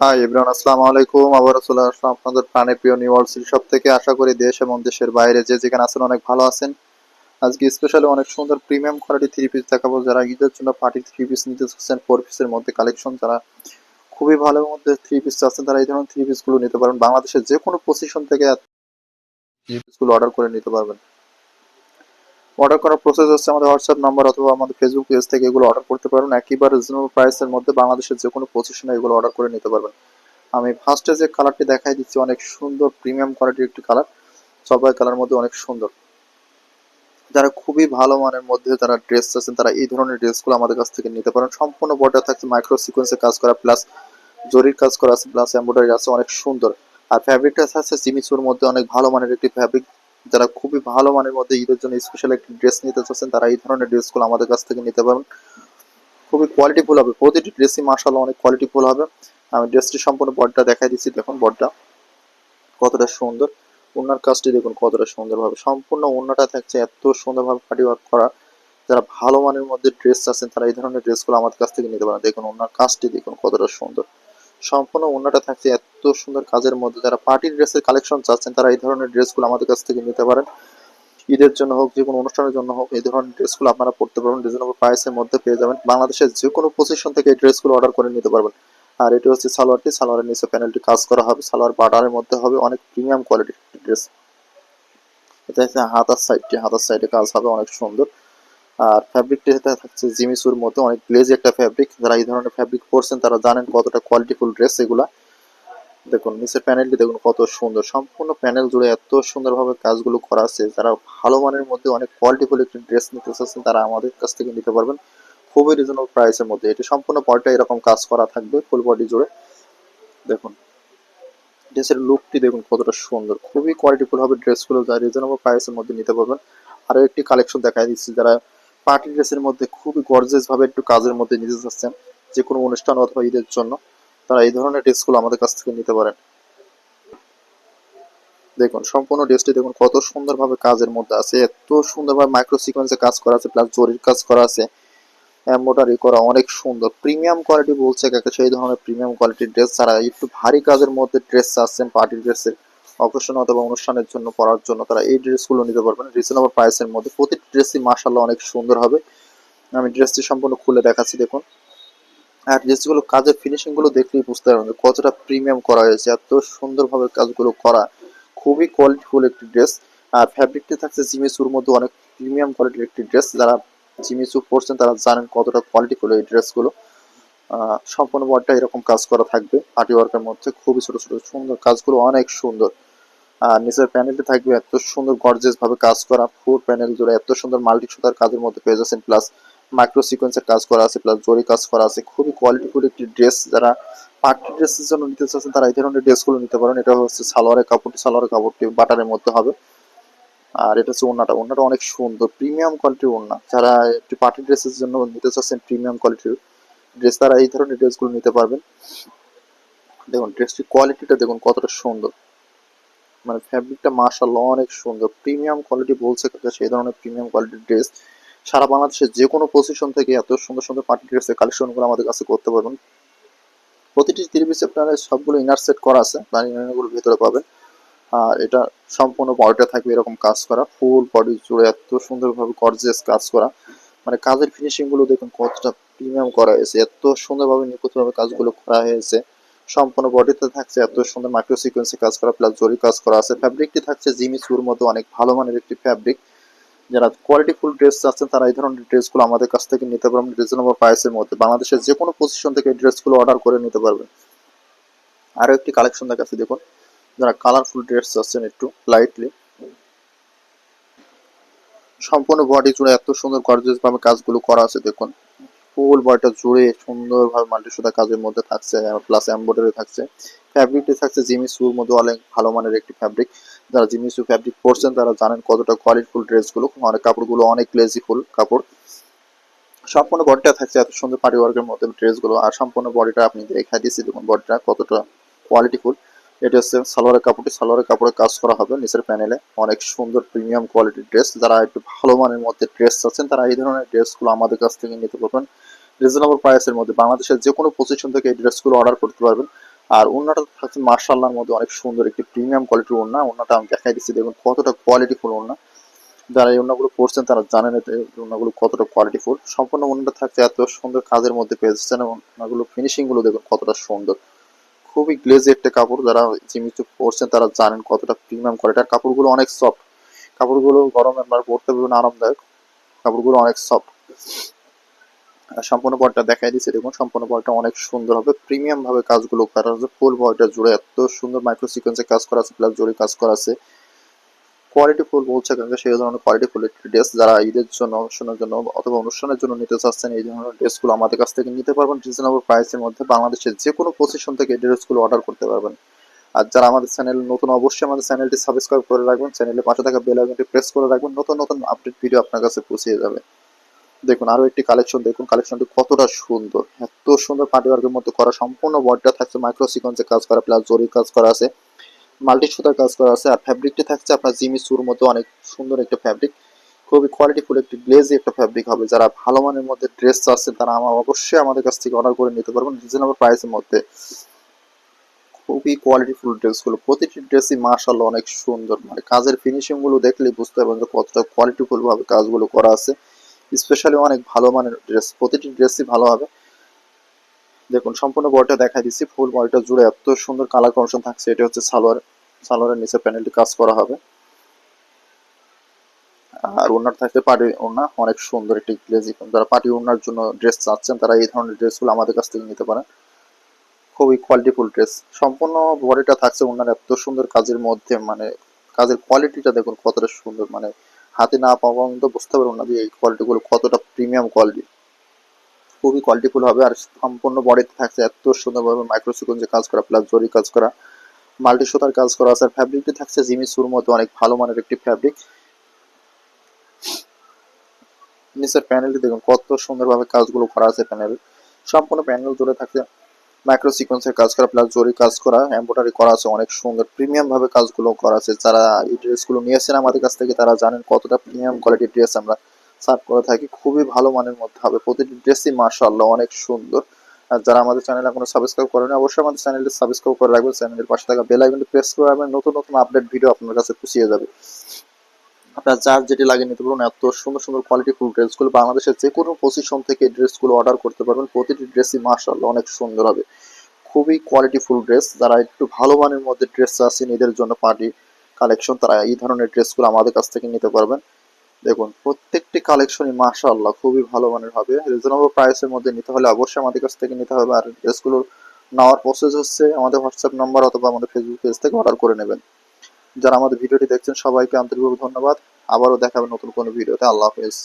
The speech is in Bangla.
হাই ইব্রান আসসালামু আলাইকুম আবার চলে আসলাম আপনাদের প্রাণের প্রিয় নিউ সব থেকে আশা করি দেশ এবং দেশের বাইরে যে যেখানে আছেন অনেক ভালো আছেন। আজকে স্পেশালি অনেক সুন্দর প্রিমিয়াম কোয়ালিটি থ্রি পিস দেখাবো। যারা ঈদের জন্য পার্টি থ্রি পিস নিতে চাচ্ছেন ফোর পিসের মধ্যে কালেকশন যারা খুবই ভালোর মধ্যে থ্রি পিস চাচ্ছেন, তারা এই ধরনের থ্রি পিসগুলো নিতে পারেন। বাংলাদেশের যে কোনো পজিশন থেকে থ্রি পিসগুলো অর্ডার করে নিতে পারবেন। অর্ডার করার প্রসেস হচ্ছে আমাদের হোয়াটসঅ্যাপ নাম্বার অথবা আমাদের ফেসবুক পেজ থেকে এগুলো অর্ডার করতে পারবেন। একেবারে রিজনেবল প্রাইসের মধ্যে বাংলাদেশের যে কোনো পজিশনে এগুলো অর্ডার করে নিতে পারবেন। আমি ফার্স্টে যে কালারটি দেখাই দিচ্ছি, অনেক সুন্দর প্রিমিয়াম কোয়ালিটির একটি কালার সবাই কালার মধ্যে অনেক সুন্দর। যারা খুবই ভালো মানের মধ্যে যারা ড্রেস আছেন, তারা এই ধরনের ড্রেসগুলো আমাদের কাছ থেকে নিতে পারেন। সম্পূর্ণ বর্ডার থাকছে মাইক্রো সিকোয়েন্সে কাজ করা প্লাস জরির কাজ করা আছে প্লাস এমব্রয়ডারি আছে, অনেক সুন্দর। আর ফ্যাব্রিকটা আছে জিমিচুর মধ্যে অনেক ভালো মানের একটি ফ্যাব্রিক যারা খুবই ভালো মানের মধ্যে ঈদের জন্য স্পেশাল একটি ড্রেস নিতে চাচ্ছেন, তারা এই ধরনের ড্রেসগুলো আমাদের কাছ থেকে নিতে পারবেন। খুবই কোয়ালিটিফুল হবে, প্রতিটি ড্রেসই মার্শাল অনেক কোয়ালিটিফুল হবে। আমি ড্রেসটি সম্পূর্ণ বডটা দেখাই দিচ্ছি, দেখুন বডটা কতটা সুন্দর। ওনার কাজটি দেখুন কতটা সুন্দরভাবে, সম্পূর্ণ ওনাটা থাকছে এত সুন্দরভাবে পাটি ওয়ার্ক করা। যারা ভালো মানের মধ্যে ড্রেস আছেন তারা এই ধরনের ড্রেসগুলো আমাদের কাছ থেকে নিতে পারেন। দেখুন ওনার কাজটি দেখুন কতটা সুন্দর। সম্পূর্ণ ওনাটা থাকছে এত সুন্দর কাজের মধ্যে। যারা পার্টি ড্রেসের কালেকশন চাচ্ছেন, তারা এই ধরনের ড্রেসগুলো আমাদের কাছ থেকে নিতে পারেন। ঈদের জন্য হোক, যে কোনো অনুষ্ঠানের জন্য হোক, এই ধরনের ড্রেসগুলো আপনারা পড়তে পারবেন রিজনেবল প্রাইসের মধ্যে পেয়ে যাবেন। বাংলাদেশের যে কোনো পজিশন থেকে এই ড্রেসগুলো অর্ডার করে নিতে পারবেন। আর এটি হচ্ছে সালোয়ারটি সালোয়ারের নিচে প্যানেলটি কাজ করা হবে। সালোয়ার বাটারের মধ্যে হবে অনেক প্রিমিয়াম কোয়ালিটির ড্রেস এটা হচ্ছে হাতার সাইডটি হাতার সাইডে কাজ হবে, অনেক সুন্দর। আর ফ্যাব্রিকটি থাকছে জিমিসুর মধ্যে অনেক গ্লেজি একটা ফ্যাব্রিক যারা এই ধরনের ফ্যাব্রিক পরছেন, তারা জানেন কতটা কোয়ালিটিফুল ড্রেস এগুলা। দেখুন, নিচের প্যানেলটি দেখুন কত সুন্দর। সম্পূর্ণ প্যানেল জুড়ে এত সুন্দরভাবে কাজগুলো করা আছে। যারা ভালো মানের মধ্যে অনেক কোয়ালিটিফুল একটি ড্রেস নিতে চাচ্ছেন, তারা আমাদের কাছ থেকে নিতে পারবেন খুবই রিজনেবল প্রাইসের মধ্যে। এটি সম্পূর্ণ বডিটা এরকম কাজ করা থাকবে ফুল বডি জুড়ে। দেখুন ড্রেসের লুকটি দেখুন কতটা সুন্দর। খুবই কোয়ালিটিফুল হবে ড্রেসগুলো যা রিজনেবল প্রাইসের মধ্যে নিতে পারবেন। আরও একটি কালেকশন দেখাই দিচ্ছি। যারা পার্টি ড্রেসের মধ্যে খুবই গর্জেস ভাবে একটু কাজের মধ্যে নিতে চাচ্ছেন যে কোনো অনুষ্ঠান অথবা ঈদের জন্য, তারা এই ধরনের ড্রেসগুলো আমাদের কাছ থেকে নিতে পারেন। দেখুন, সম্পূর্ণ ড্রেসটি দেখুন, কত সুন্দরভাবে কাজের মধ্যে আছে, এত সুন্দরভাবে মাইক্রো সিকোয়েন্সে কাজ করা আছে প্লাস জরির কাজ করা আছে এম্বোটারি করা অনেক সুন্দর প্রিমিয়াম কোয়ালিটি বলছে কাকে সেই ধরনের প্রিমিয়াম কোয়ালিটির ড্রেস ছাড়া একটু ভারী কাজের মধ্যে ড্রেস চাচ্ছেন পার্টি ড্রেসের অকেশন অথবা অনুষ্ঠানের জন্য পরার জন্য তারা এই ড্রেসগুলো নিতে পারবেন। রিজনেবল প্রাইসের মধ্যে প্রতিটি ড্রেসই মাসাল্লাহ অনেক সুন্দর হবে। আমি ড্রেসটি সম্পূর্ণ খুলে দেখাচ্ছি, দেখুন। আর ড্রেসগুলো কাজের ফিনিশিংগুলো দেখলেই বুঝতে পারবেন কতটা প্রিমিয়াম করা হয়েছে, এত সুন্দরভাবে কাজগুলো করা। খুবই কোয়ালিটিফুল একটি ড্রেস। আর ফ্যাব্রিকটি থাকছে জিমিসুর মধ্যে অনেক প্রিমিয়াম কোয়ালিটির একটি ড্রেস। যারা জিমিসু পরছেন তারা জানেন কতটা কোয়ালিটিফুল এই ড্রেসগুলো। সম্পূর্ণ বডটা এরকম কাজ করা থাকবে। পার্টি ওয়ার্কের মধ্যে খুবই ছোট ছোট, সুন্দর কাজগুলো অনেক সুন্দর। আর নিচের প্যানেলটি থাকবে এত সুন্দর গর্জেস ভাবে কাজ করা ফুল প্যানেল জুড়ে এত সুন্দর মাল্টি সুতার কাজের মধ্যে পেয়ে যাচ্ছেন প্লাস মাইক্রো সিকোয়েন্সের কাজ করা আছে প্লাস জরি কাজ করা আছে, খুবই কোয়ালিটি কোয়ালিটিফুল একটি ড্রেস যারা পার্টি ড্রেসের জন্য নিতে চাচ্ছেন, তারা এই ধরনের ড্রেসগুলো নিতে পারেন। এটা হচ্ছে সালোয়ারের কাপড়টি সালোয়ারের কাপড়টি বাটারের মধ্যে হবে। আর এটা হচ্ছে ওড়নাটা ওড়নাটা অনেক সুন্দর প্রিমিয়াম কোয়ালিটির ওড়না যারা একটি পার্টি ড্রেসের জন্য নিতে চাচ্ছেন প্রিমিয়াম কোয়ালিটির ড্রেস তারা এই ধরনের ড্রেসগুলো নিতে পারবেন। দেখুন ড্রেসটির কোয়ালিটিটা দেখুন কতটা সুন্দর। মানে ফ্যাব্রিকটা মার্শাল্লাহ অনেক সুন্দর। প্রিমিয়াম কোয়ালিটি বলছে সেই ধরনের প্রিমিয়াম কোয়ালিটির ড্রেস সারা বাংলাদেশের যে কোনো পজিশন থেকে এত সুন্দর সুন্দর পার্টি ড্রেসের কালেকশনগুলো আমাদের কাছে করতে পারবেন। প্রতিটি থ্রি পিস আপনারা সবগুলো ইনার সেট করা আছে মানে ইনারগুলো ভেতরে পাবেন। আর এটা সম্পূর্ণ বডিটা থাকবে এরকম কাজ করা ফুল বডি জুড়ে এত সুন্দরভাবে গর্জিয়াস কাজ করা। মানে কাজের ফিনিশিংগুলো দেখুন কতটা প্রিমিয়াম করা হয়েছে, এত সুন্দরভাবে নিখুঁতভাবে কাজগুলো করা হয়েছে। সম্পূর্ণ বডিতে থাকছে, এত সুন্দর মাইক্রো সিকোয়েন্সে কাজ করা প্লাস জরি কাজ করা আছে। ফ্যাব্রিকটি থাকছে জিমি সুর মতো, অনেক ভালো মানের একটি ফ্যাব্রিক যারা কোয়ালিটিফুল ড্রেস চাচ্ছেন, তারা এই ধরনের ড্রেসগুলো আমাদের কাছ থেকে নিতে পারবেন রিজনেবল প্রাইসের মধ্যে। বাংলাদেশের যে কোনো পজিশন থেকে এই ড্রেসগুলো অর্ডার করে নিতে পারবেন। আরও একটি কালেকশন দেখাচ্ছি, দেখুন। যারা কালারফুল ড্রেস চাচ্ছেন একটু লাইটলি সম্পূর্ণ বডি জুড়ে এত সুন্দর গর্জিয়াস ভাবে কাজগুলো করা আছে, দেখুন। ফুল বডিটা জুড়ে সুন্দরভাবে মাল্টি সুতা কাজের মধ্যে থাকছে প্লাস এমব্রয়ডারি থাকছে। ফ্যাব্রিকটি থাকছে জিমি সুর মধ্যে অনেক ভালো মানের একটি ফ্যাব্রিক যারা জিমি সু ফ্যাব্রিক পরছেন, তারা জানেন কতটা কোয়ালিটিফুল ড্রেসগুলো। অনেক কাপড়গুলো অনেক গ্লেজিফুল কাপড়। সম্পূর্ণ বডিটা থাকছে এত সুন্দর পার্টি ওয়ার্কের মধ্যে ড্রেসগুলো। আর সম্পূর্ণ বডিটা আপনি দেখাই দিচ্ছি, দেখুন বডিটা কতটা কোয়ালিটিফুল এটা হচ্ছে সালোয়ারের কাপড়টি। সালোয়ারের কাপড়ে কাজ করা হবে নিচের প্যানেলে অনেক সুন্দর প্রিমিয়াম কোয়ালিটির ড্রেস যারা একটু ভালো মানের মধ্যে ড্রেস আছেন তারা এই ধরনের ড্রেসগুলো আমাদের কাছ থেকে নিতে পারবেন। রিজনেবল প্রাইসের মধ্যে, বাংলাদেশের যে কোনো পজিশন থেকে এই ড্রেসগুলো অর্ডার করতে পারবেন। আর ওড়নাটা থাকছে মার্শাল্লাহর মধ্যে অনেক সুন্দর একটি প্রিমিয়াম কোয়ালিটির ওড়না। ওড়নাটা আমি দেখাই দিচ্ছি, দেখুন কতটা কোয়ালিটিফুল ওড়না। যারা এই ওড়নাগুলো পরছেন তারা জানেন ওড়নাগুলো কতটা কোয়ালিটিফুল সম্পূর্ণ ওড়নাটা থাকছে এত সুন্দর কাজের মধ্যে পেয়েছেন এবং ওড়নাগুলো ফিনিশিংগুলো দেখুন কতটা সুন্দর। খুবই গ্লেজি একটা কাপড়, যারা জিমিচু পরছেন তারা জানেন কতটা প্রিমিয়াম কোয়ালিটি আর কাপড়গুলো অনেক সফট কাপড়গুলো গরমে আপনার পরতে বিভিন্ন আরামদায়ক। কাপড়গুলো অনেক সফট সম্পূর্ণ বডিটা দেখাই দিচ্ছে। দেখুন, সম্পূর্ণ বডিটা অনেক সুন্দর হবে। প্রিমিয়াম ভাবে কাজগুলো করা আছে ফুল বডিটা জুড়ে এত সুন্দর মাইক্রো সিকোয়েন্সে কাজ করা আছে প্লাস জরি কাজ করা আছে। কোয়ালিটি ফুল বলছে কারণ সেই ধরনের কোয়ালিটি ফুল ড্রেস যারা ঈদের জন্য, অনুষ্ঠানের জন্য অথবা অনুষ্ঠানের জন্য নিতে চাচ্ছেন, এই ধরনের ড্রেসগুলো আমাদের কাছ থেকে নিতে পারবেন। রিজনেবল প্রাইসের মধ্যে বাংলাদেশের যে কোনো পজিশন থেকে ড্রেসগুলো অর্ডার করতে পারবেন। আর যারা আমাদের চ্যানেল নতুন, অবশ্যই আমাদের চ্যানেলটি সাবস্ক্রাইব করে রাখবেন। চ্যানেলের পাশে থাকা বেল আইকনটি প্রেস করে রাখবেন। নতুন নতুন আপডেট ভিডিও আপনার কাছে পৌঁছে যাবে। দেখুন, আরও একটি কালেকশন দেখুন কালেকশনটি কতটা সুন্দর। এত সুন্দর পার্টি ওয়ার্কের মধ্যে করা, সম্পূর্ণ বডিটা থাকছে মাইক্রো সিকোয়েন্সে কাজ করা প্লাস জরির কাজ করা আছে মাল্টি সুতার কাজ করা আছে, আর ফ্যাব্রিকটি থাকছে আপনার জিমি সুর মতো অনেক সুন্দর একটা ফ্যাব্রিক খুবই কোয়ালিটিফুল একটি গ্লেজি একটা ফ্যাব্রিক হবে। যারা ভালো মানের মধ্যে ড্রেস আছে তারা আমার অবশ্যই আমাদের কাছ থেকে অর্ডার করে নিতে পারবেন রিজনেবল প্রাইসের মধ্যে। খুবই কোয়ালিটিফুল ড্রেসগুলো প্রতিটি ড্রেসই মার্শাল্লাহ অনেক সুন্দর। মানে কাজের ফিনিশিংগুলো দেখলেই বুঝতে পারবেন যে কতটা কোয়ালিটিফুল ভাবে কাজগুলো করা আছে। স্পেশালি অনেক ভালো মানের ড্রেস প্রতিটি ড্রেসই ভালো হবে। দেখুন, সম্পূর্ণ বডিটা দেখাই দিচ্ছি ফুল বডিটা জুড়ে এত সুন্দর কালার কমিশন থাকছে, এটা হচ্ছে সালোয়ার, সালোয়ারের নিচে প্যানেলটি কাজ করা হবে। আর ওনার থাকতে পার্টি ওনা অনেক সুন্দর একটি গ্লেজি যারা পার্টি ওনার জন্য ড্রেস চাচ্ছেন, তারা এই ধরনের ড্রেসগুলো আমাদের কাছ থেকে নিতে পারেন। খুবই কোয়ালিটিফুল ড্রেস সম্পূর্ণ বডিটা থাকছে ওনার এত সুন্দর কাজের মধ্যে মানে কাজের কোয়ালিটিটা দেখুন কতটা সুন্দর মানে হাতে না পাওয়া পর্যন্ত বুঝতে পারব না যে এই কোয়ালিটিগুলো কতটা প্রিমিয়াম কোয়ালিটি খুবই কোয়ালিটিফুল হবে আর সম্পূর্ণ বডিতে থাকছে এত সুন্দরভাবে মাইক্রো সিকোয়েন্সে কাজ করা প্লাস জরি কাজ করা মাল্টি সুতার কাজ করা আছে আর ফ্যাব্রিকটি থাকছে জিমি সুর মতো, অনেক ভালো মানের একটি ফ্যাব্রিক নিচের প্যানেলটি দেখুন, কত সুন্দরভাবে কাজগুলো করা আছে প্যানেল সম্পূর্ণ প্যানেল জুড়ে থাকছে মাইক্রো সিকোয়েন্সের কাজ করা প্লাস জরি কাজ করা এম্ব্রয়ডারি করা আছে, অনেক সুন্দর প্রিমিয়াম ভাবে কাজগুলো করা আছে। যারা এই ড্রেসগুলো নিয়েছেন আমাদের কাছ থেকে, তারা জানেন কতটা প্রিমিয়াম কোয়ালিটির ড্রেস আমরা সার্ভ করে থাকি। খুবই ভালো মানের মধ্যে হবে। প্রতিটি ড্রেসই মার্শাল্লাহ অনেক সুন্দর। আর যারা আমাদের চ্যানেল এখনও সাবস্ক্রাইব করেন, অবশ্যই আমাদের চ্যানেলটি সাবস্ক্রাইব করে রাখবেন। চ্যানেলের পাশে থাকা বেল আইকনটি প্রেস করে রাখবেন। নতুন নতুন আপডেট ভিডিও আপনার কাছে পুষিয়ে যাবে। আপনার যার যেটি লাগিয়ে নিতে পারবেন, এত সুন্দর সুন্দর কোয়ালিটি ফুল ড্রেসগুলো বাংলাদেশের যে কোনো পজিশন থেকে ড্রেসগুলো অর্ডার করতে পারবেন। প্রতিটি ড্রেসই মার্শাল্লাহ অনেক সুন্দর হবে। খুবই কোয়ালিটি ফুল ড্রেস যারা একটু ভালো মানের মধ্যে ড্রেস আছে নিজের জন্য পার্টি কালেকশন তারা এই ধরনের ড্রেসগুলো আমাদের কাছ থেকে নিতে পারবেন। দেখুন, প্রত্যেকটি কালেকশনই মাশাআল্লাহ খুবই ভালো মানের হবে। রিজনেবল প্রাইসের মধ্যে নিতে হলে অবশ্যই আমাদের কাছ থেকে নিতে হবে। আর ড্রেসগুলো নেওয়ার প্রসেস হচ্ছে আমাদের হোয়াটসঅ্যাপ নাম্বার অথবা আমাদের ফেসবুক পেজ থেকে অর্ডার করে নেবেন। যারা আমাদের ভিডিওটি দেখছেন সবাইকে আন্তরিকভাবে ধন্যবাদ। আবারও দেখাবেন নতুন কোনো ভিডিওতে। আল্লাহ হাফেজ।